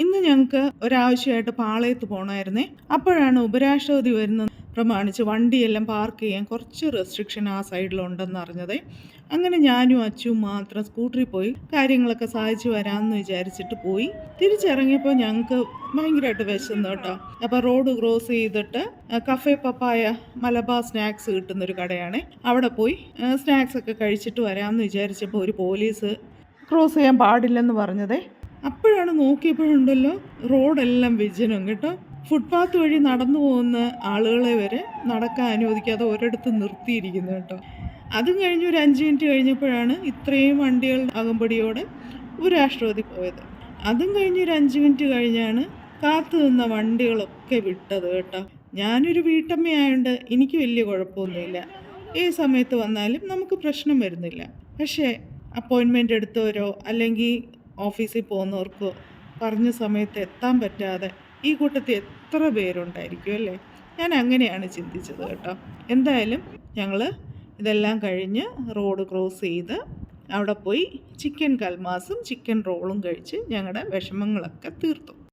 ഇന്ന് ഞങ്ങൾക്ക് ഒരാവശ്യമായിട്ട് പാളയത്ത് പോകണമായിരുന്നേ അപ്പോഴാണ് ഉപരാഷ്ട്രപതി വരുന്നത്. പ്രമാണിച്ച് വണ്ടിയെല്ലാം പാർക്ക് ചെയ്യാൻ കുറച്ച് റെസ്ട്രിക്ഷൻ ആ സൈഡിലുണ്ടെന്ന് അറിഞ്ഞത്. അങ്ങനെ ഞാനും അച്ചും മാത്രം സ്കൂട്ടറിൽ പോയി കാര്യങ്ങളൊക്കെ സാധിച്ചു വരാമെന്ന് വിചാരിച്ചിട്ട് പോയി. തിരിച്ചിറങ്ങിയപ്പോൾ ഞങ്ങൾക്ക് ഭയങ്കരമായിട്ട് വിശന്നു കേട്ടോ. അപ്പോൾ റോഡ് ക്രോസ് ചെയ്തിട്ട് കഫേ പപ്പായ മലബാർ സ്നാക്സ് കിട്ടുന്നൊരു കടയാണ്. അവിടെ പോയി സ്നാക്സ് ഒക്കെ കഴിച്ചിട്ട് വരാമെന്ന് വിചാരിച്ചപ്പോൾ ഒരു പോലീസ് ക്രോസ് ചെയ്യാൻ പാടില്ലെന്ന് പറഞ്ഞതേ. അപ്പോഴാണ് നോക്കിയപ്പോഴുണ്ടല്ലോ റോഡെല്ലാം വിജനം കേട്ടോ. ഫുട്പാത്ത് വഴി നടന്നു പോകുന്ന ആളുകളെ വരെ നടക്കാൻ അനുവദിക്കാതെ ഒരിടത്ത് നിർത്തിയിരിക്കുന്നു കേട്ടോ. അതും കഴിഞ്ഞ് ഒരു അഞ്ച് മിനിറ്റ് കഴിഞ്ഞപ്പോഴാണ് ഇത്രയും വണ്ടികളുടെ അകമ്പടിയോടെ ഒരു രാഷ്ട്രപതി പോയത്. അതും കഴിഞ്ഞ് ഒരു അഞ്ച് മിനിറ്റ് കഴിഞ്ഞാണ് കാത്തു നിന്ന വണ്ടികളൊക്കെ വിട്ടത് കേട്ടോ. ഞാനൊരു വീട്ടമ്മയായതുകൊണ്ട് എനിക്ക് വലിയ കുഴപ്പമൊന്നുമില്ല. ഈ സമയത്ത് വന്നാലും നമുക്ക് പ്രശ്നം വരുന്നില്ല. പക്ഷേ അപ്പോയിൻമെന്റ് എടുത്തവരോ അല്ലെങ്കിൽ ഓഫീസിൽ പോകുന്നവർക്കോ പറഞ്ഞ സമയത്ത് എത്താൻ പറ്റാതെ ഈ കൂട്ടത്തിൽ എത്ര പേരുണ്ടായിരിക്കും അല്ലേ? ഞാൻ അങ്ങനെയാണ് ചിന്തിച്ചത് കേട്ടോ. എന്തായാലും ഞങ്ങൾ ഇതെല്ലാം കഴിഞ്ഞ് റോഡ് ക്രോസ് ചെയ്ത് അവിടെ പോയി ചിക്കൻ കൽമാസും ചിക്കൻ റോളും കഴിച്ച് ഞങ്ങളുടെ വിഷമങ്ങളൊക്കെ തീർത്തു.